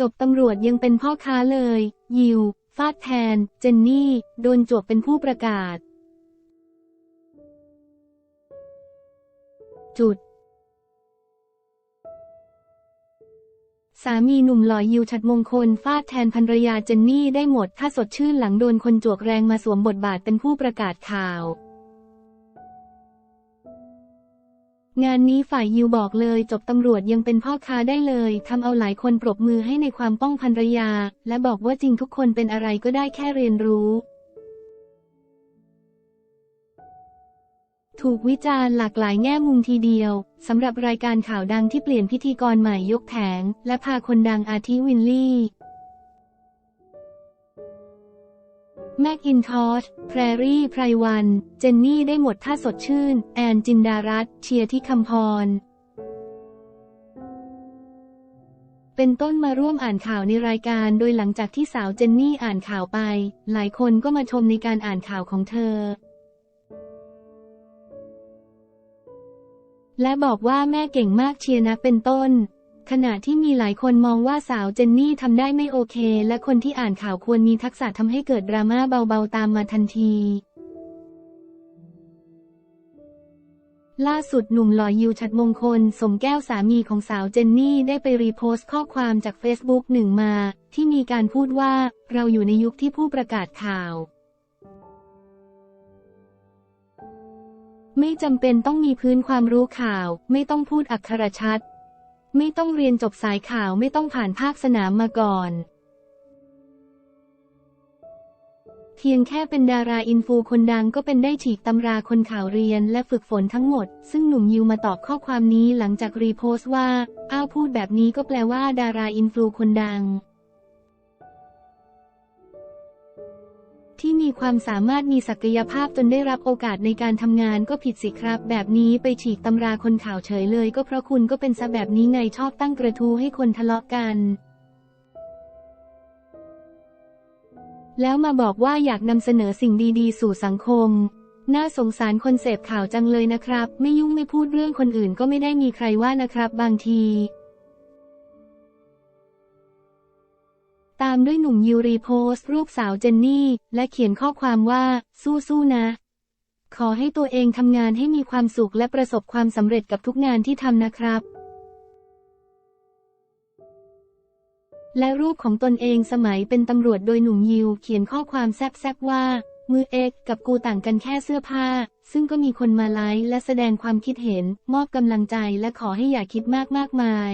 จบตำรวจยังเป็นพ่อค้าเลย ยิว ฟาดแทน เจนนี่ โดนจวบเป็นผู้ประกาศ จุด สามีหนุ่มหล่อยิวชัดมงคล ฟาดแทนภรรยาเจนนี่ได้หมด ถ้าสดชื่นหลังโดนคนจวกแรงมาสวมบทบาทเป็นผู้ประกาศข่าว งานนี้ฝ่ายยิวบอกเลยจบตำรวจยังเป็นพ่อค้าได้เลยทำเอาหลายคนปรบมือให้ในความป้องภรรยา และบอกว่าจริงทุกคนเป็นอะไรก็ได้แค่เรียนรู้ ถูกวิจารณ์หลากหลายแง่มุมทีเดียวสำหรับรายการข่าวดังที่เปลี่ยนพิธีกรใหม่ยกแผงและพาคนดังอาทิวินลี่ แม็กอินทอชแพรรี่ ไพรวัน เจนนี่ได้หมดท่าสดชื่น แอนจินดารัตเชียร์ที่คำพร เป็นต้นมาร่วมอ่านข่าวในรายการ โดยหลังจากที่สาวเจนนี่อ่านข่าวไป หลายคนก็มาชมในการอ่านข่าวของเธอ และบอกว่าแม่เก่งมากเชียร์นะเป็นต้น ขณะที่มีหลายคนมองว่าสาวเจนนี่ทำได้ไม่โอเค และคนที่อ่านข่าวควรมีทักษะทำให้เกิดดราม่าเบาๆตามมาทันที ล่าสุดหนุ่มหล่อยิวชัดมงคล สมแก้วสามีของสาวเจนนี่ได้ไปรีโพสต์ข้อความจากเฟซบุ๊กหนึ่งมา ที่มีการพูดว่าเราอยู่ในยุคที่ผู้ประกาศข่าว ไม่จำเป็นต้องมีพื้นความรู้ข่าว ไม่ต้องพูดอักขระชัด ไม่ต้องเรียนจบสายข่าวไม่ต้องผ่านภาคสนามมาก่อน เพียงแค่เป็นดาราอินฟูคนดังก็เป็นได้ฉีกตำราคนข่าวเรียนและฝึกฝนทั้งหมด ซึ่งหนุ่มยิวมาตอบข้อความนี้หลังจากรีโพสต์ว่า อ้าวพูดแบบนี้ก็แปลว่าดาราอินฟูคนดัง ที่มีความสามารถมีศักยภาพจนได้รับโอกาสในการทำงานก็ผิดสิครับ แบบนี้ไปฉีกตำราคนข่าวเฉยเลย ก็เพราะคุณก็เป็นซะแบบนี้ไงชอบตั้งกระทู้ให้คนทะเลาะกันแล้วมาบอกว่าอยากนำเสนอสิ่งดีๆ สู่สังคม น่าสงสารคนเสพข่าวจังเลยนะครับ ไม่ยุ่งไม่พูดเรื่องคนอื่นก็ไม่ได้มีใครว่านะครับ บางที ตามด้วยหนุ่มยิวรีโพสต์รูปสาวเจนนี่ และเขียนข้อความว่า สู้ๆนะ ขอให้ตัวเองทำงานให้มีความสุขและประสบความสำเร็จกับทุกงานที่ทำนะครับ และรูปของตนเองสมัยเป็นตำรวจโดยหนุ่มยิวเขียนข้อความแซบๆว่า มือเอกกับกูต่างกันแค่เสื้อผ้า ซึ่งก็มีคนมาไลค์และแสดงความคิดเห็น มอบกำลังใจและขอให้อย่าคิดมากมากมาย